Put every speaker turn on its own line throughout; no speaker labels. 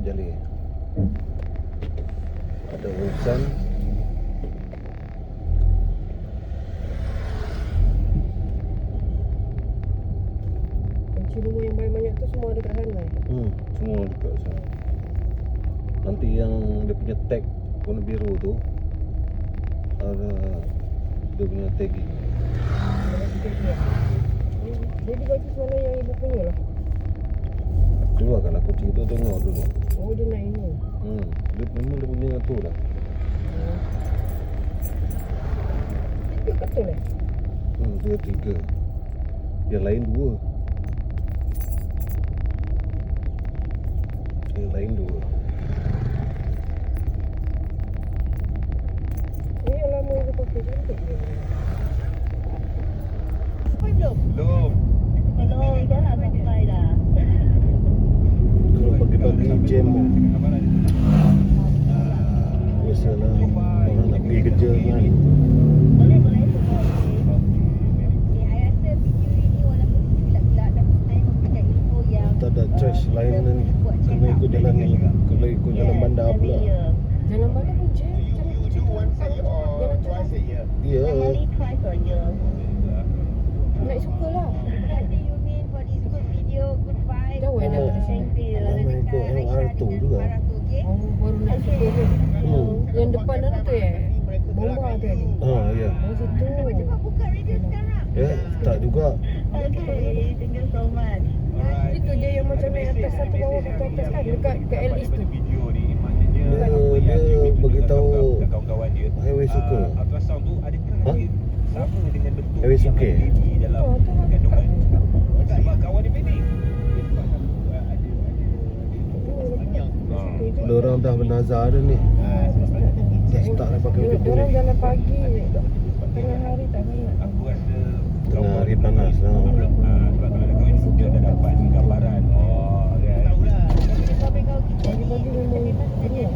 Bukit Jalil Ada urusan.
Kunci rumah yang banyak-banyak tu semua ada kat sana eh?
hmm, Semua dekat sana. Nanti yang dia punya tag Warna biru tu Ada Dia punya tagging.
Dia dibagi mana yang ibu punya lah
Keluarkan lah kucing tu tengok dulu
Oh dia nak ini
hmm, Dia memang dia punya tu lah
Itu betul eh
Hmm, dia tiga. Yang lain dua. Yang lain dua.
Ini yang lama ibu pakai cantik dia
Belum. Belum, dah nak sampai dah.
Kalau pagi-pagi jam Biasalah orang nak pergi kerja kan
Boleh, boleh semua okey. Okey, I rasa walaupun gelap-gelap tapi saya memberikan info yang
Tak ada choice lain kan Kena ikut jalan ni. Kalau ikut jalan bandar pula.
Jalan mana pun je
Ya
a year.
Nak suka lah.
I think Aisyah
LR2
dengan
juga.
Farah tu, okey?
Oh baru nak suka tu
Hmm.
Yang depan sana tu eh? Bomba tu tadi
Ah ya.
Oh situ.
Cuba buka radio sekarang.
Eh tak juga.
Okay, thank you so much.
Itu je yang macam naik atas satu bawah satu atas kan Dekat ke Alice tu.
Dia, dia beritahu
kawan-kawan dia.
Highway suka
uh, ultrasound tu adakah
Ha?
sama dengan bentuk
Highway suka?
dalam
Oh tu
kandungan.
kan
sebab kawan dia sebab satu uh, ada ada panjang
Dia orang dah bernazar dah ni. Dah start dah pakai
Dia orang
kuning
jalan pagi. Tengah hari tak banyak
aku rasa
Tengah hari panas lah
sebab kalau ada kawan dia dah dapat gambaran. Oh kan
Pagi-pagi memang Ini sini
dia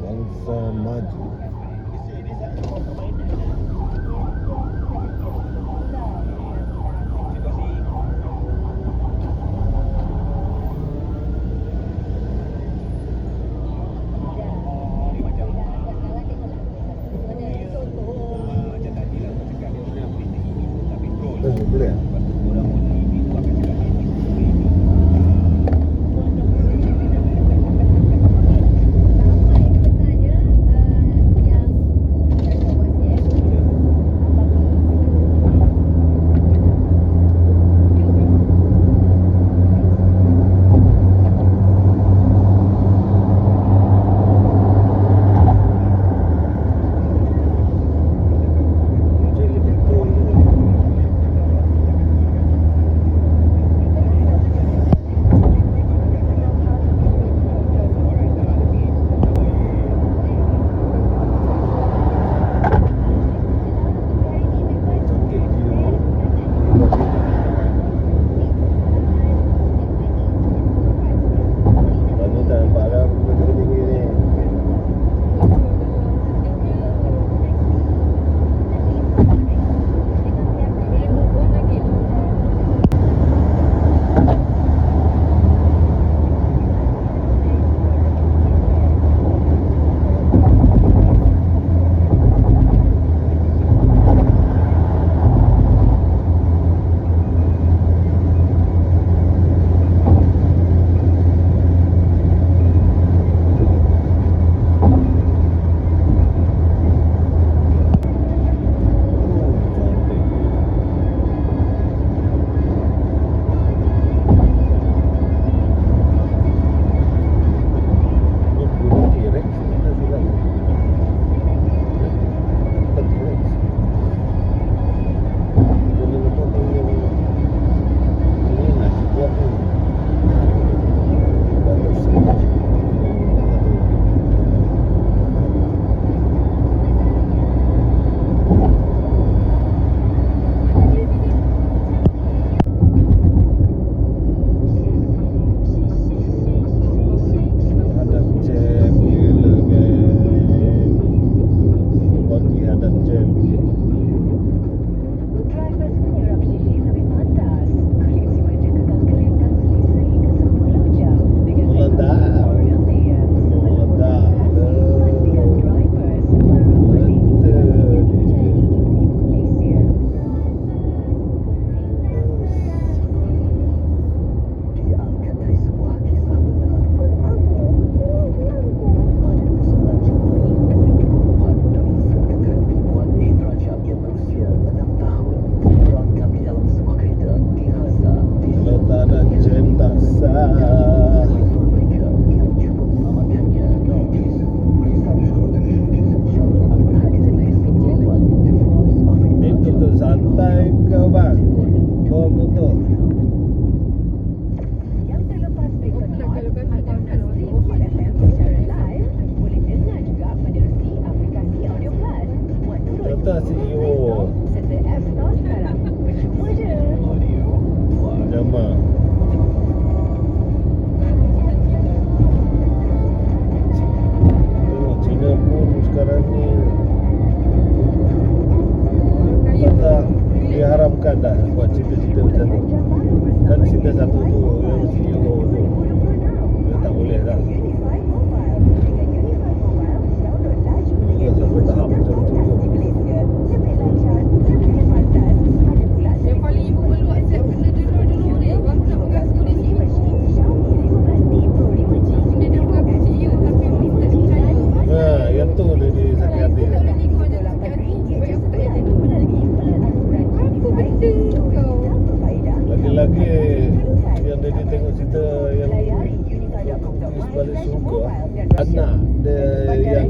Bangsa maju.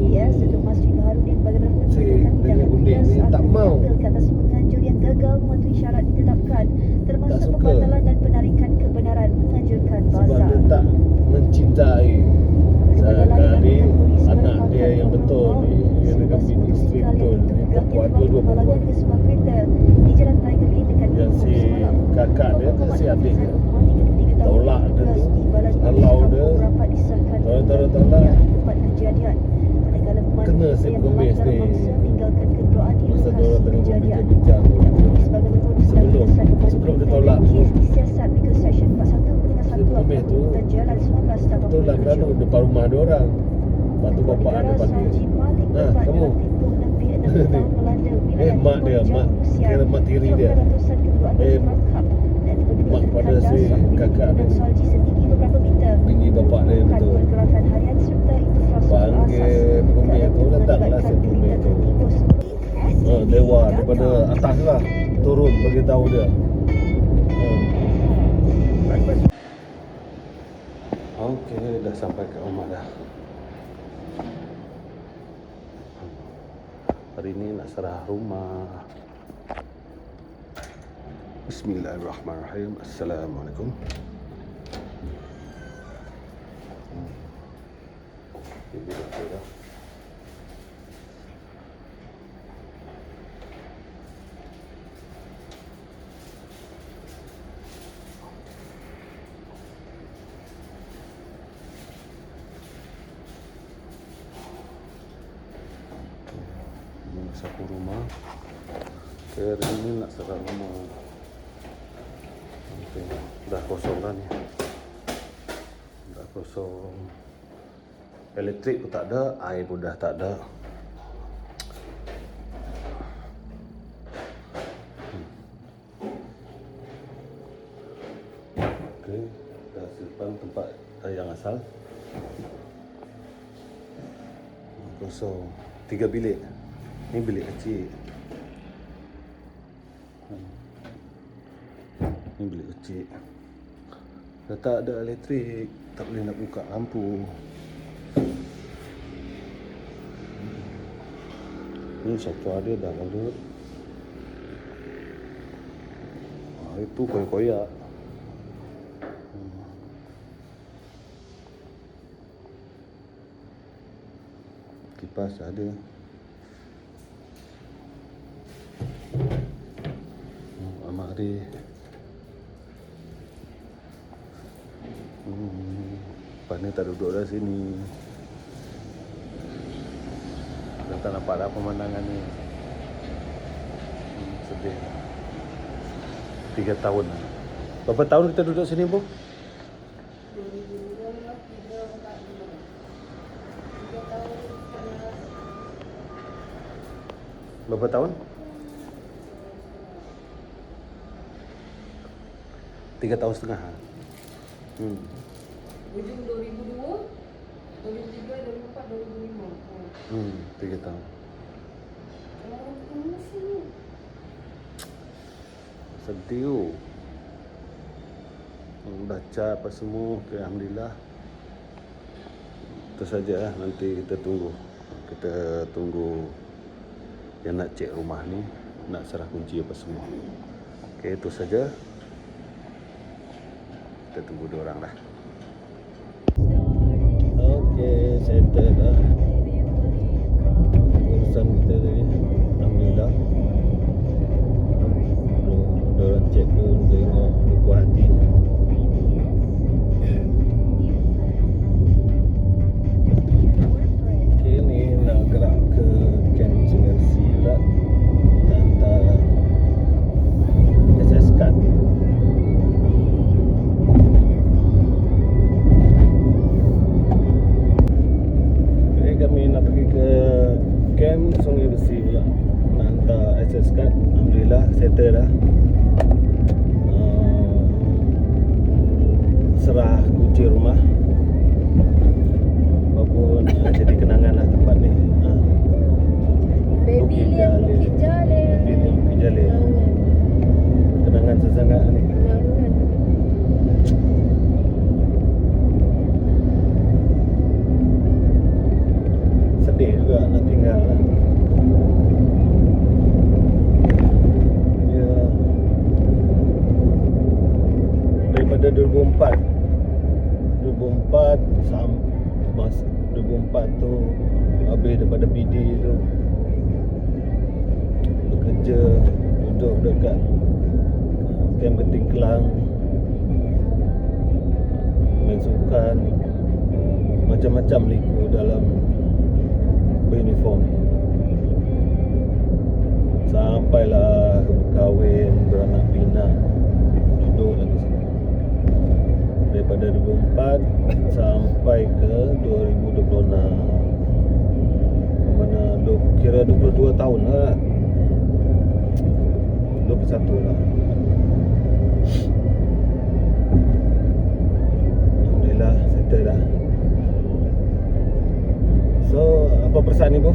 IAS Datuk Masri Baharudin menyatakan
dengan
tindakan
ni tak mau.
diambil ke atas penganjur yang gagal mematuhi syarat ditetapkan termasuk pembatalan dan penarikan kebenaran menganjurkan
sebab
bazar.
dia tak mencintai
polis
anak dia yang betul ni Yang dengan bini isteri betul ni
diduga
Perempuan
menyebabkan
dua-dua perempuan
ke sebuah kereta di Jalan Tiger Lane dekat
Yang
Ipoh
si
semalam.
kakak dia ke si adik dia?
Hukuman 33 tahun
Tolak dia
tugas
tu,
di Balai Polis
halau
Kampung
dia.
Rapat disahkan
Tolak, tolak,
di
tolak.
tempat kejadian. Manakala pemandu
Kena si
yang
pengemis
melanggar
ni.
paksa tinggalkan kenderaan di
Masa dia
lokasi
orang tengah
kejadian.
berbincang-bincang tu
Sebagai metode
Sebelum-
stabilisasi pemandu
sebelum dia
kereta
tolak
dan
tu.
kes disiasat mengikut Seksyen 41 dengan 1
Si pengemis tu,
Angkutan Jalan 1987.
Betul lah kerana depan rumah dia orang Lepas tu bapak ada panggil
Saji Malik
Ha, kamu.
dalam tempoh lebih 6 tahun melanda wilayah
Eh, mak dia, mak. Kira mak tiri dia. Eh, mak pada si kakak dia. Bini bapak dia betul. Panggil
Keadaan
tu, datanglah
mengakibatkan
si
kereta
tu. ha, Dewa daripada atas lah Turun bagi tahu dia ha. Okey, dah sampai ke rumah dah. Hari ni nak serah rumah. Bismillahirrahmanirrahim. Assalamualaikum. Hmm. Ini dah Ini sapu rumah. Okay, hari ini nak serah rumah. Okay. Dah kosong kan ni. Dah kosong. Elektrik pun tak ada Air pun dah tak ada. Okay, dah simpan tempat yang asal. Kosong. Tiga bilik Ni bilik kecil. Hmm. Ni bilik kecil. Dah tak ada elektrik Tak boleh nak buka lampu. Ni sofa dia dah lalu ah, Itu koyak-koyak. Hmm. Kipas ada Amari Hmm, Lepas ni tak duduk dah sini Dah tak nampak dah pemandangan ni hmm, Sedih Tiga tahun Berapa tahun kita duduk sini, Bu? Berapa tahun? Tiga tahun setengah. Hmm.
Hujung 2002, 2003, 2004, 2005. Oh.
Hmm, tiga tahun.
Oh.
Sedih tu. Hmm, Baca apa semua, okay, Alhamdulillah. Itu saja lah, nanti kita tunggu. Kita tunggu yang nak cek rumah ni, nak serah kunci apa semua. Okey, itu saja. kita tunggu dua orang lah Okay, settle dah. Urusan kita tadi Alhamdulillah Diorang cek pun tengok Buku hati. Sampailah kahwin beranak pinak. Duduk lagi sini daripada 2004 sampai ke 2026 mana duk, kira 22 tahun lah. 21 lah. Alhamdulillah settle dah. So apa perasaan ibu?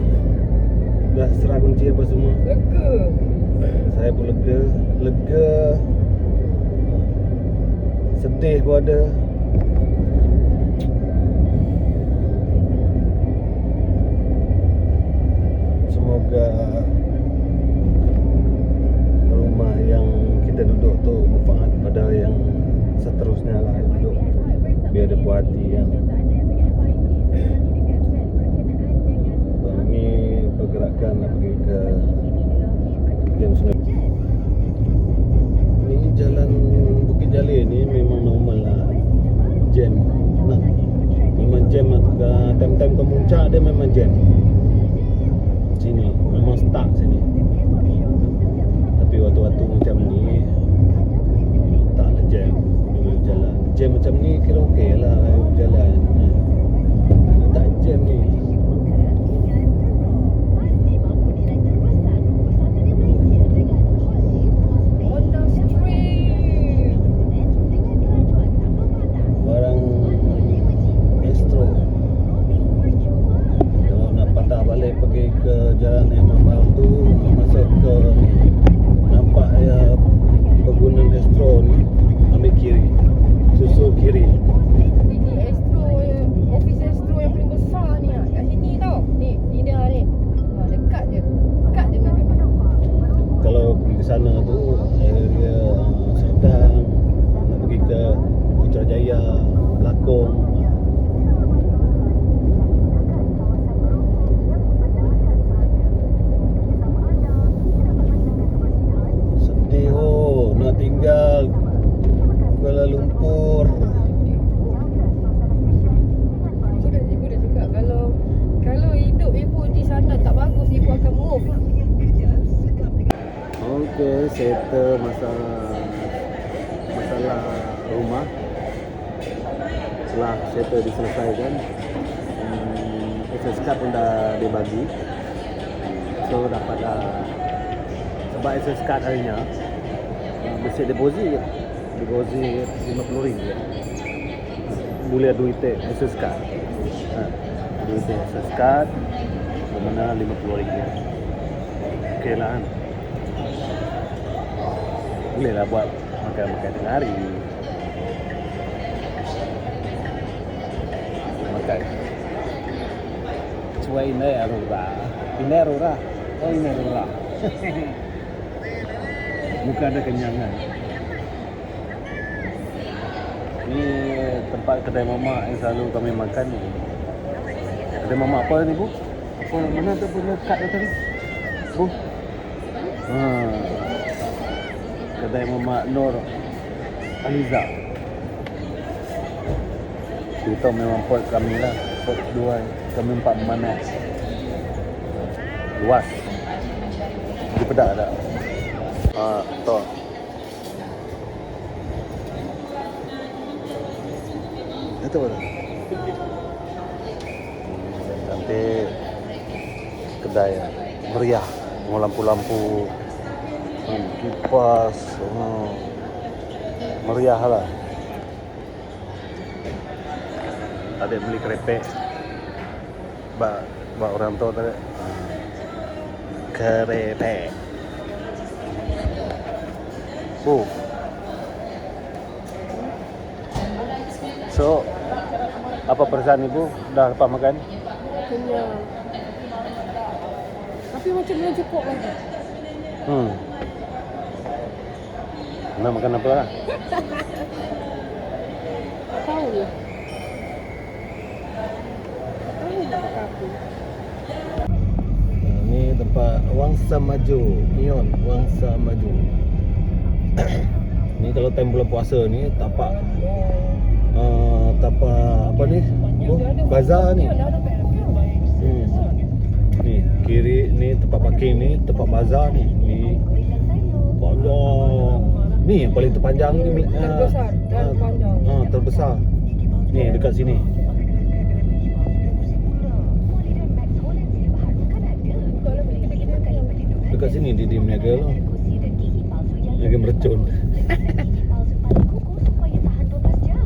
Dah serah kunci apa semua?
Lega.
Saya pun lega Lega Sedih pun ada Semoga Rumah yang kita duduk tu Manfaat pada yang Seterusnya lah duduk Biar ada puas hati yang Bang ni nak pergi ke Jam Sungai. Ni jalan Bukit Jalil ni memang normal lah. Jam nak Memang jam lah Time-time ke puncak dia memang jam. Sini Memang stuck sini. Tapi waktu-waktu macam ni Taklah jam. Dia boleh jalan. Jam macam ni kira okey lah Jalan. Ni Tak jam ni
Honda Street.
Barang Astro Kalau nak patah balik pergi ke jalan Imam Baru tu Masuk ke ni Nampak ya Pergunaan Astro ni Ambil kiri Susul kiri
Ini Astro yang office Astro yang paling besar ni ah. Kat sini tau. Ni, ni dia ni. Ha, dekat je. Dekat je dengan kami.
Kalau pergi ke sana tu Area uh, Serdang Nak pergi ke Putrajaya Lakong Sedih oh Nak tinggal Kuala Lumpur
Ibu dah, ibu dah cakap kalau kalau hidup ibu di sana tak bagus ibu akan move.
Okey, settle masalah masalah rumah. Setelah settle diselesaikan, hmm, access card pun dah dibagi. So dapat dah sebab access card harinya mesti deposit deposit RM50 boleh duit access card ha, duit access card mana RM50 okey lah kan? Boleh lah buat makan-makan tengah hari. Makan. Cua ini arura Ini arura Oh ini Bukan ada kenyangan Ni tempat kedai mamak yang selalu kami makan ni Kedai mamak apa ni bu? Apa mana tu punya kad tu tadi? Bu? Ha. Kedai mamak Nur Aliza Kita memang pot kami lah Pot dua Kami empat mana Luas Di pedak tak? Ah, tu Itu apa tu? Hmm, Nanti Kedai Meriah. Dengan lampu-lampu hmm, Kipas. Hmm, Meriah lah. Adik beli kerepek. Bak, bak orang tua tadi. Kerepek Oh So Apa perasaan ibu? Dah lepas makan?
Kenyang. Tapi macam belum cukup lagi.
Hmm Nak makan apa lah?
Tak tahu je. Tak tahu.
Ah, Ni tempat Wangsa Maju Neon Wangsa Maju Ni kalau time bulan puasa ni Tapak uh, Tapak Apa ni oh, Bazar ni hmm. Ni kiri ni tempat parking ni Tempat bazar ni Ni Panjang Ni yang paling terpanjang ni
Terbesar dan panjang.
Ah, terbesar. Ni dekat sini. Dekat sini dia, dia berniaga lah. Niaga mercun.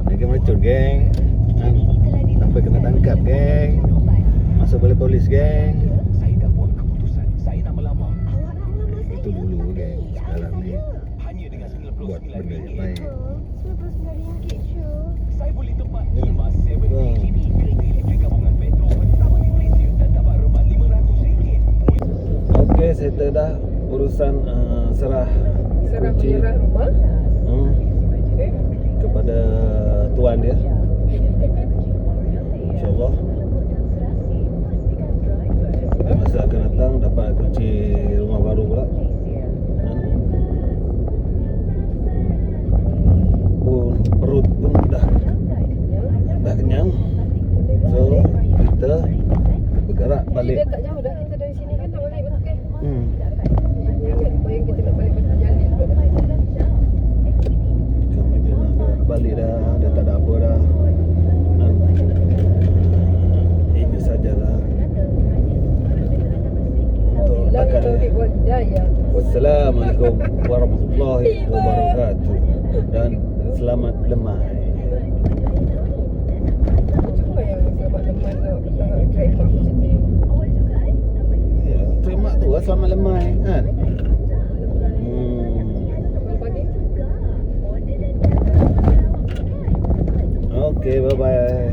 Niaga mercun, geng. Sampai kena tangkap, geng. Masuk balik polis, geng.
Saya dah buat keputusan. Saya nak melamar.
Itu dulu, geng. Sekarang ni
Hanya dengan
buat
RM99.
benda yang baik.
Saya boleh tempat lima
Wah.
7 kini kereta elektrik gabungan Petro pertama di Malaysia dan dapat rebat RM500.
Okey, settle dah urusan uh, serah Kunci
rumah.
hmm, kepada tuan dia. InsyaAllah Pada masa akan datang dapat kunci rumah baru pula kan? Pun perut pun dah dah kenyang So kita bergerak
Balik. Dia tak jauh dah kita dari sini kan nak balik betul.
hmm.
Ingat bayang kita nak balik betul jalin pula dah.
Kami dia nak gerak balik dah Dah tak ada apa dah kan? Ini sajalah Untuk. Wassalamualaikum warahmatullahi wabarakatuh Dan selamat lemah. Ya, terima tu lah selamat lemah kan okay bye